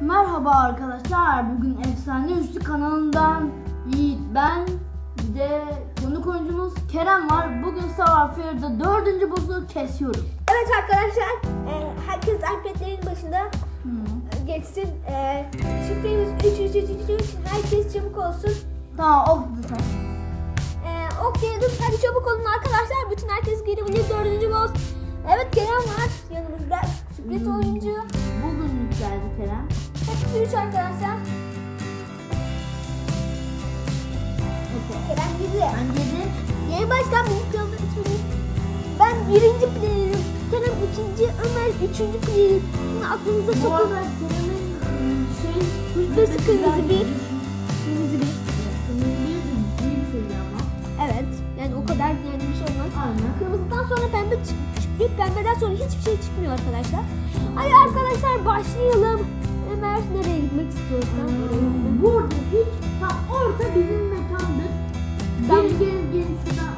Merhaba arkadaşlar. Bugün Efsane Üçlü kanalından Yiğit ben bir de konuk oyuncumuz Kerem var. Bugün Survivor'da dördüncü boss'u kesiyoruz. Evet arkadaşlar, e, herkes iPad'lerin başında e, geçsin. E, şifremiz 3333. Herkes çabuk olsun. Tamam oldu sen. E, okuyalım. Hadi çabuk olun arkadaşlar. Bütün herkes girebilir. Dördüncü boss. Evet Kerem var yanımızda. Sürpriz oyuncu. Bugün yükseldi Kerem. Hepsi 3 arkadaşlar. Kerem girdi. Ben girdim. Yeni baştan büyük yolda üçüncü. Ben birinci playerim. Kerem ikinci, Ömer üçüncü playerim. Bunu aklınıza arada Kerem'in ıı, şey... Rütbesi kırmızı bir. Kırmızı bir. Evet. Yani o kadar yani bir şey olmaz. Aynen. Kırmızıdan sonra pembe çık- çıkıyor. Pembeden sonra hiçbir şey çıkmıyor arkadaşlar. Hadi arkadaşlar başlayalım. Ömer nereye gitmek istiyorsan gitmek. Burada hiç tam orta bizim mekandır. Ben- Gelin gelin gelin şuradan.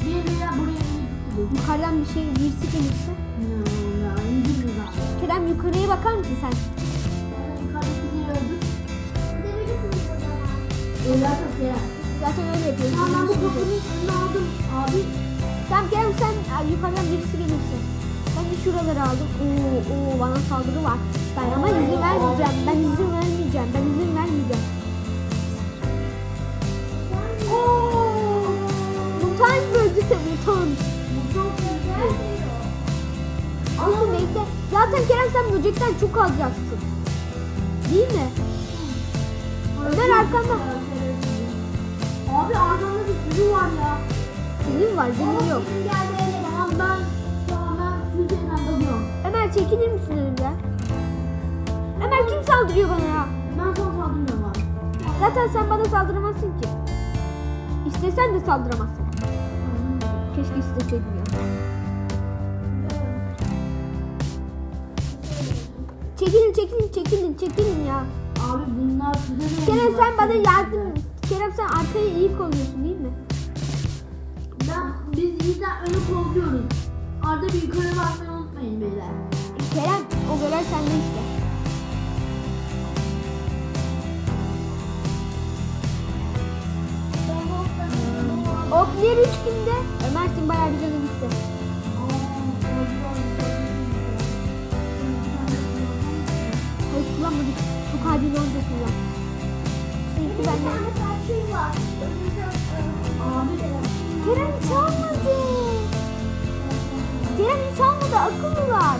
Bir veya buraya gidelim. Yukarıdan bir şey birisi gelirse. Kerem yukarıya bakar mısın sen? Ben yukarıdakileri öldür. Öyle ya. Zaten öyle yapıyoruz. Tamam ben bu kapının önüne aldım abi. Tamam Kerem sen yukarıdan birisi gelirse. Şuraları aldım. Oo, oo bana saldırı var. Ben ama izin vermeyeceğim. Ben izin vermeyeceğim. Ben izin vermeyeceğim. Oo! Mutant böldü mutant. Alın bekle. Zaten Kerem sen böcekten çok alacaksın. Değil mi? Ömer arkanda. Abi arkamda bir sürü var ya. Senin var benim yok. Geldi ben füzeyle dalıyorum. Ömer çekilir misin önümden? Ömer kim saldırıyor bana ya? Ben sana saldırmıyorum abi. Zaten sen bana saldıramazsın ki. İstesen de saldıramazsın. Keşke isteseydin ya. Çekilin çekilin çekilin çekilin ya. Abi bunlar füze de Kerem sen bana yardım Kerem sen arkaya iyi kolluyorsun değil mi? Ben, biz yüzden öyle kolluyoruz. Arada bir yukarı bakmayı unutmayın beyler. Kerem o görev sende işte. Okler üç kimde? Ömer'sin bayağı bir canı gitti. Hayır kullanmadık. Çok adil olacak kullan. Seninki benden. Abi Kerem hiç almadı. Kerem hiç almadı. Akıllılar.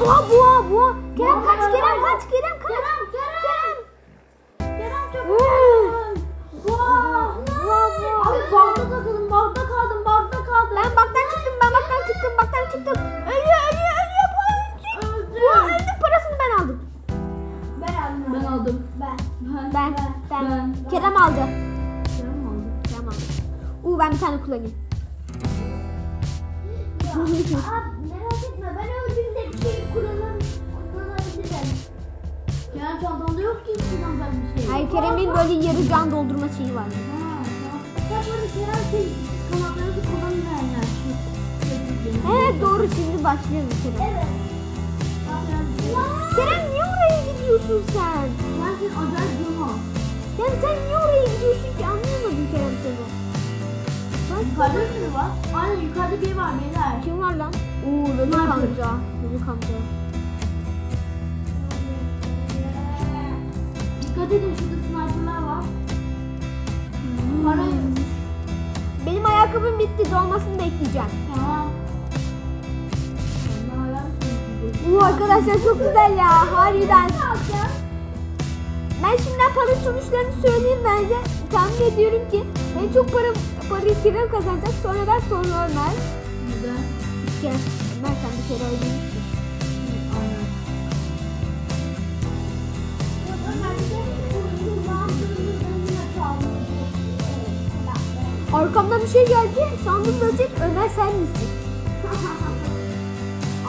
Boğa boğa boğa. Kerem kaç Kerem kaç Kerem kaç. Kerem Kerem. Kerem çok! Vaa. Abi bagda takıldım, bagda kaldım, bagda kaldım. Ben baktan çıktım ben baktan çıktım baktan çıktım. Ölüyor ölüyor ölüyor bu ölecek. Öldü. Bu öldü parasını ben aldım. Ben aldım. Ben. Ben. Ben. Ben. Ben. Kerem aldı. Kerem aldı. Kerem aldı. Uuu ben bir tane kullanayım. Merak etme ben öldüğümde bir şey kullanım kullanabilirim. Kerem çantamda yok ki içinden ben bir şey. Hayır Kerem'in böyle yarı can doldurma şeyi var. Ya böyle Kerem şey kanatlarını kullanmayan yani. Evet doğru şimdi başlayalım Kerem. Evet. Kerem niye oraya gidiyorsun sen? Ben senin acayip durma. Kerem sen niye oraya gidiyorsun ki anlayamadım Kerem seni. Bak Yukarıda biri var. Aynen yukarıda biri var beyler. kim var lan? Oo Sniper. amca. Bebek amca. Dikkat edin şurada sniperlar var. Para Benim ayakkabım bitti dolmasını bekleyeceğim. Tamam. Oo arkadaşlar çok güzel ya harbiden. Ben şimdiden para sonuçlarını söyleyeyim bence. Tahmin ediyorum ki en çok para parayı Kerem kazanacak sonra ben sonra Ömer. Neden? Kerem, Ömer sen bir kere. Aynen. Arkamdan bir şey geldi. Sandım böcek Ömer sen misin?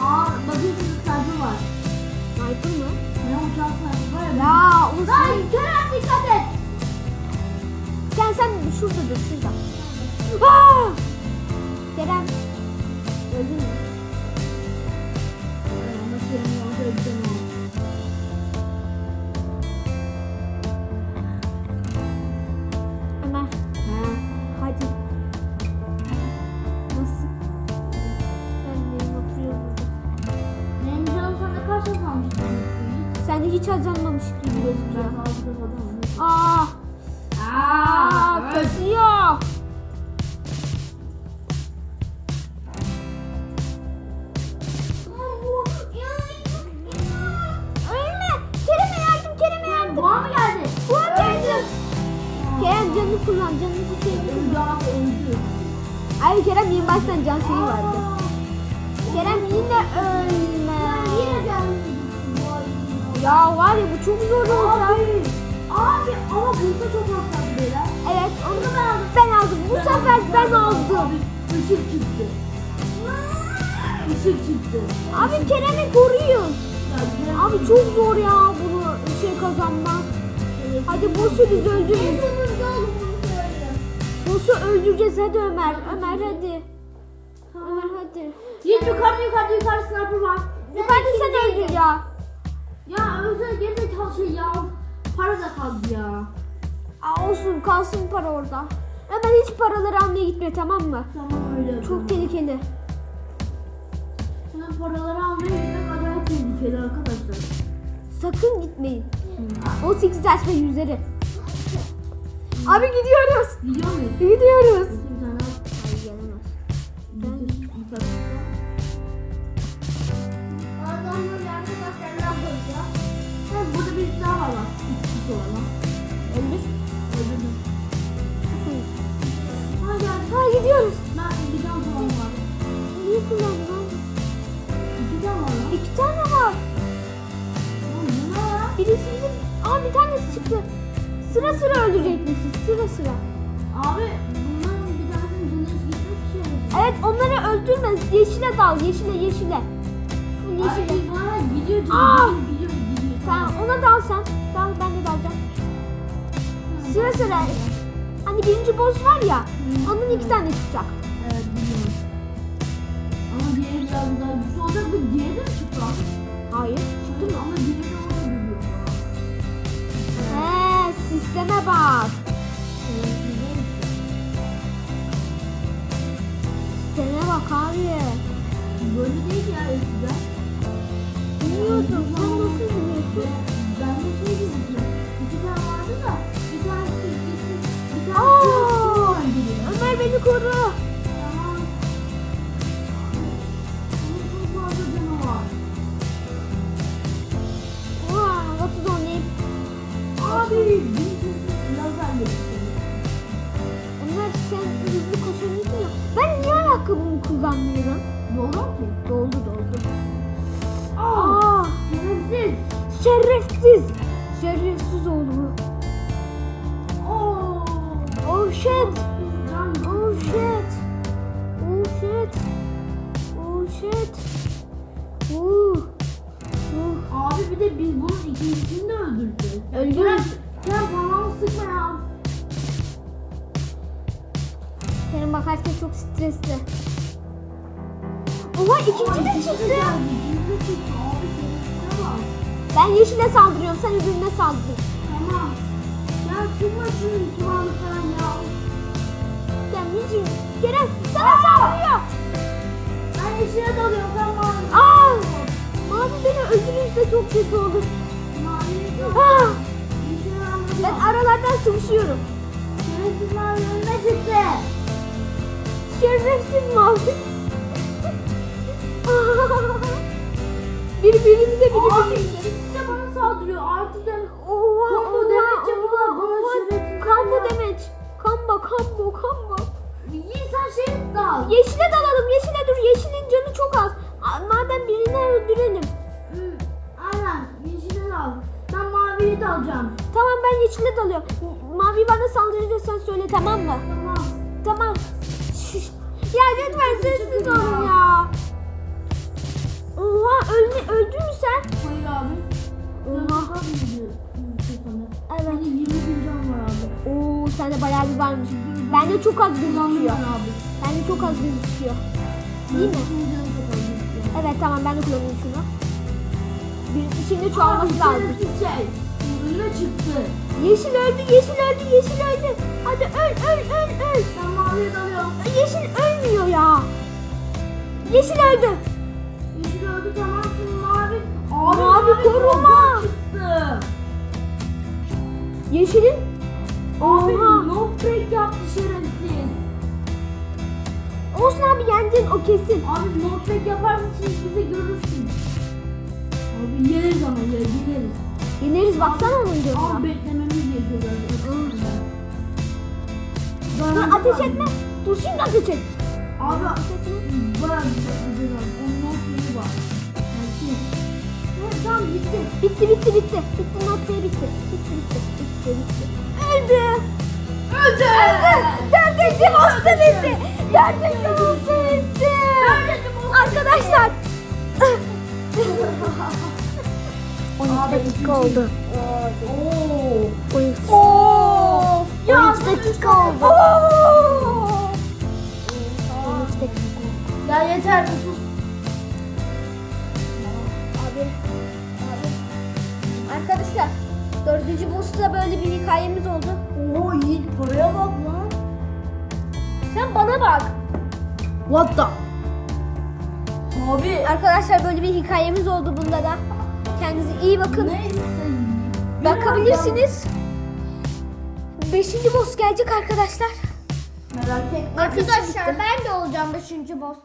Aa bakın sniper var. Sniper mı? Ne uçak var ya. Ya o Lan Kerem dikkat et. Sen sen şurada dur şurada. Aa! Kerem. Öldün mü? Ama Kerem'i orada öldürmem. Hiç hazırlanmamış gibi gözüküyor. Aa, aa, mı geldi? Bu an geldi. Kerem canını kullan, canını şey abi öldü. Ay Kerem yeni baştan can şeyi vardı. Ya var ya bu çok zor olacak. Abi. Abi ama burada çok hassas beyler. Evet onu ben, ben aldım. Bu sefer ben aldım. Abi ışık çıktı. Işık çıktı. Abi Kerem'i koruyun. Abi çok zor ya bunu şey kazanmak. Hadi boss'u biz öldürürüz. Boss'u öldüreceğiz hadi Ömer. Ömer hadi. Ömer hadi. Yiğit yukarıda yukarıda yukarıda sniper var. Yukarıda sen öldür ya. Ya özel gerizekalı şey ya. Para da kaldı ya. Aa, olsun kalsın para orada. Ömer hiç paraları almaya gitme tamam mı? Tamam öyle. Çok tehlikeli. Şimdi paraları almaya gitmek acayip tehlikeli arkadaşlar. Sakın gitmeyin. 18 yaş ve yüzleri. Abi gidiyoruz. Biliyor muyuz? Gidiyoruz. Bir Ay? Ha, burada bir daha var bak. İki kişi var lan. Öldür. Öldürdüm. Ha geldi. Ha gidiyoruz. Ben bir. Niye? İki tane var lan. İki tane var. Ne? Birisi bizim... Aa bir tanesi çıktı. Sıra sıra öldürecekmişiz. Sıra sıra. Abi bunların bir tanesinin canı gitmiş. Evet onları öldürme. Yeşile dal. Yeşile yeşile. Yeşile. Abi bana gidiyor Aa! Sen. Dal ben de dalacağım. Sıra sıra. Hani birinci boss var ya. Onun iki tane çıkacak. Evet biliyorum. Ama diğeri biraz daha güçlü olacak. Bu diğeri de mi çıktı abi? Hayır. Çıktı mı? Ama diğeri de orada duruyor. He sisteme bak. Sisteme bak abi. Böyle değil ya eskiden. Bilmiyordum. Sen nasıl biliyorsun? Şey geliyor. Ömer beni koru. Şerefsiz. Şerefsiz oğlu. Oo! Oh shit. Oh shit. Oh shit. Oh shit. Uh. Uh. Abi bir de biz bunun ikincisini de öldüreceğiz. Öldürürüz. Sen parmağımı sıkma ya. Senin bak herkes çok stresli. Oha ikinci de çıktı. Ben yeşile saldırıyorum sen öbürüne saldır. Tamam. Ya sıkma şunu iki bağlı falan ya. Ya Mici. Kerem sana saldırıyor. Ben yeşile dalıyorum sen mavi. Aa. Abi beni öldürürse çok kötü olur. Mavi yok. Anladım. Ben aralardan sıvışıyorum. Şerefsiz mavi önüne çıktı. Şerefsiz mavi. Birbirimize birbirimize. ikisi bana saldırıyor. Artı da Oha, Combo oha, damage yapıyorlar bana oha. şerefsizler Combo damage. Combo combo combo. şerif dal. Yeşile dalalım yeşile dur yeşilin canı çok az. Madem birini öldürelim. Hı, Aynen yeşile dal. Ben maviyi de alacağım. Tamam ben yeşile dalıyorum. Mavi bana saldırınca sen söyle tamam mı? Tamam. Tamam. Ya lütfen sessiz olun ya. Oha ölme, öldün mü sen? Hayır abi. Oha. Oha. Evet. Benim 20 bin can var abi. Oo sende bayağı bir varmış. Bende çok az gözüküyor. abi. Bende çok az gözüküyor. İyi mi? Evet tamam ben de kullanayım şunu. Bir, şimdi çoğalması lazım. şey. Önüne çıktı. Yeşil öldü, yeşil öldü, yeşil öldü. Hadi öl, öl, öl, öl. Ben maviye dalıyorum. Yeşil ölmüyor ya. Yeşil öldü. Yeşilin. Abi Oha. no break yaptı şerefsiz. Olsun abi yeneceğiz o kesin. Abi no break yaparsan şimdi bize görürsün. Abi yeneriz ama ya yeneriz. Yeneriz baksana onun Abi gözüne. beklememiz gerekiyor Dur böyle. ateş etme. Dur şimdi ateş et. Abi bayağı güzel güzel abi. Onun no break'i var. Şey. Evet tamam bitti. Bitti bitti bitti. Bitti noktaya bitti. Bitti bitti. Bitti bitti. Öldü. Öldü. Dördüncü bosta bitti. Dördüncü bosta bitti. Arkadaşlar. 12 dakika oldu. Oo. 12. Oo. 12 dakika oldu. 12 dakika. Ya yeter bir sus. Abi. Abi. Arkadaşlar. Dördüncü boss'ta böyle bak. What the? Abi. Arkadaşlar böyle bir hikayemiz oldu bunda da. Kendinize iyi bakın. Neyse. Bakabilirsiniz. Beşinci boss gelecek arkadaşlar. Merak etme. Arkadaşlar ben de olacağım 5. boss.